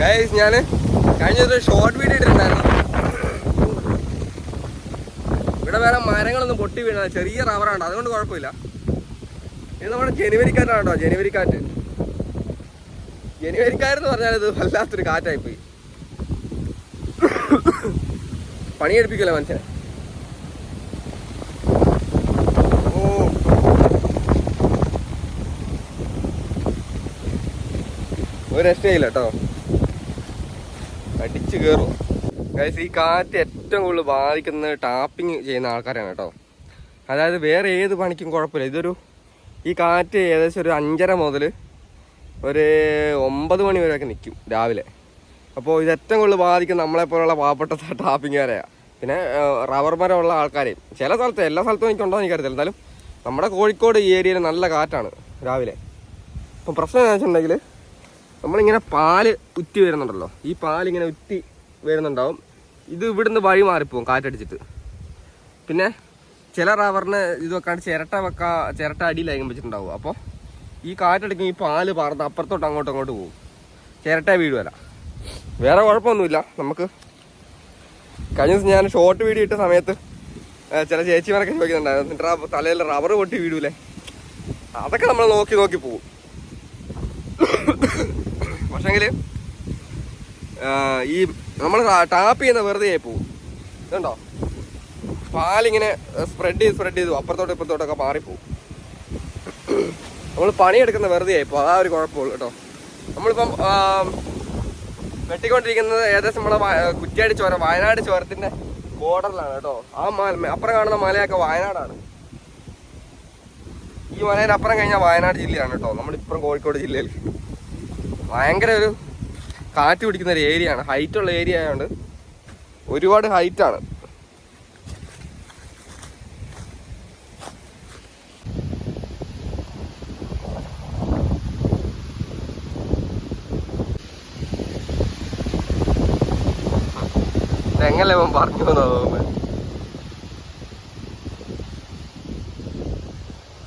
Guys ഞാൻ കഴിഞ്ഞ ദിവസം ഷോർട്ട് വീഡിയോ ഇട്ടിട്ടുണ്ടായിരുന്നു. ഇവിടെ വേറെ മരങ്ങളൊന്നും പൊട്ടി വീണ ചെറിയ റബ്ബറാണ് അതുകൊണ്ട് കുഴപ്പമില്ല. ഇത് നമ്മുടെ ജനുവരിക്കാറ്റാണ് കേട്ടോ ജനുവരിക്കാറ്റ്. ജനുവരിക്കാരെന്ന് പറഞ്ഞാൽ ഇത് വല്ലാത്തൊരു കാറ്റായി പോയി പണിയെടുപ്പിക്കല്ലേ മനുഷ്യനെ ഒരു രക്ഷയില്ല കേട്ടോ. അടിച്ചു കയറും ഗൈസ് ഈ കാറ്റ് ഏറ്റവും കൂടുതൽ ബാധിക്കുന്നത് ടാപ്പിംഗ് ചെയ്യുന്ന ആൾക്കാരാണ് കേട്ടോ. അതായത് വേറെ ഏത് പണിക്കും കുഴപ്പമില്ല. ഇതൊരു ഈ കാറ്റ് ഏകദേശം ഒരു അഞ്ചര മുതൽ ഒരു ഒമ്പത് മണി വരെയൊക്കെ നിൽക്കും രാവിലെ. അപ്പോൾ ഇത് ഏറ്റവും കൂടുതൽ ബാധിക്കുന്ന നമ്മളെപ്പോലുള്ള പാവപ്പെട്ട ടാപ്പിങ്ങുകാരെയാണ് പിന്നെ റബ്ബർ മരമുള്ള ആൾക്കാരെയും ചില സ്ഥലത്ത് എല്ലാ സ്ഥലത്തും എനിക്കുണ്ടോ എന്ന് എനിക്കറിയത്തില്ല. എന്തായാലും നമ്മുടെ കോഴിക്കോട് ഈ ഏരിയയിൽ നല്ല കാറ്റാണ് രാവിലെ. അപ്പം പ്രശ്നം എന്താണെന്ന് വെച്ചിട്ടുണ്ടെങ്കിൽ നമ്മളിങ്ങനെ പാൽ ഉറ്റി വരുന്നുണ്ടല്ലോ. ഈ പാലിങ്ങനെ ഉറ്റി വരുന്നുണ്ടാവും. ഇത് ഇവിടുന്ന് വഴി മാറിപ്പോവും കാറ്റടിച്ചിട്ട്. പിന്നെ ചില റബ്ബറിന് ഇത് വെക്കാണ്ട് ചിരട്ട വെക്കാ ചിരട്ട അടിയിലായിരിക്കും വെച്ചിട്ടുണ്ടാവും. അപ്പോൾ ഈ കാറ്റടിക്കും ഈ പാൽ പറന്ന് അപ്പുറത്തോട്ട് അങ്ങോട്ടും അങ്ങോട്ട് പോകും ചിരട്ട വീഴുവല്ല. വേറെ കുഴപ്പമൊന്നുമില്ല. നമുക്ക് കഴിഞ്ഞ ദിവസം ഞാൻ ഷോർട്ട് വീഡിയോ ഇട്ട സമയത്ത് ചില ചേച്ചിമാരൊക്കെ ചോദിക്കുന്നുണ്ടായിരുന്നു എന്നിട്ട് തലയിൽ റബ്ബർ പൊട്ടി വീഴൂലേ? അതൊക്കെ നമ്മൾ നോക്കി നോക്കി പോകും പക്ഷെങ്കിൽ ഈ നമ്മൾ ടാപ്പ് ചെയ്യുന്ന വെറുതെ ആയി പോകും ഇതുണ്ടോ പാലിങ്ങനെ സ്പ്രെഡ് ചെയ്ത് സ്പ്രെഡ് ചെയ്തു അപ്പുറത്തോട്ട് ഇപ്പുറത്തോട്ടൊക്കെ മാറിപ്പോവും. നമ്മൾ പണിയെടുക്കുന്ന വെറുതെ ആയിപ്പോ അതാ ഒരു കുഴപ്പമുള്ളൂ കേട്ടോ. നമ്മളിപ്പം വെട്ടിക്കൊണ്ടിരിക്കുന്നത് ഏകദേശം നമ്മളെ കുറ്റിയാടി ചോര വയനാട് ചോരത്തിന്റെ ബോർഡറിലാണ് കേട്ടോ. ആ മല അപ്പുറം കാണുന്ന മലയൊക്കെ വയനാടാണ്. ഈ മലയുടെ അപ്പുറം കഴിഞ്ഞാൽ വയനാട് ജില്ലയാണ് കേട്ടോ. നമ്മളിപ്പുറം കോഴിക്കോട് ജില്ലയിൽ. ഭയങ്കര ഒരു കാറ്റ് പിടിക്കുന്ന ഒരു ഏരിയ ആണ്. ഹൈറ്റ് ഉള്ള ഏരിയ ആയതുകൊണ്ട് ഒരുപാട് ഹൈറ്റ് ആണ്. എങ്ങനെ പറഞ്ഞു എന്നാ തോന്നുന്നത്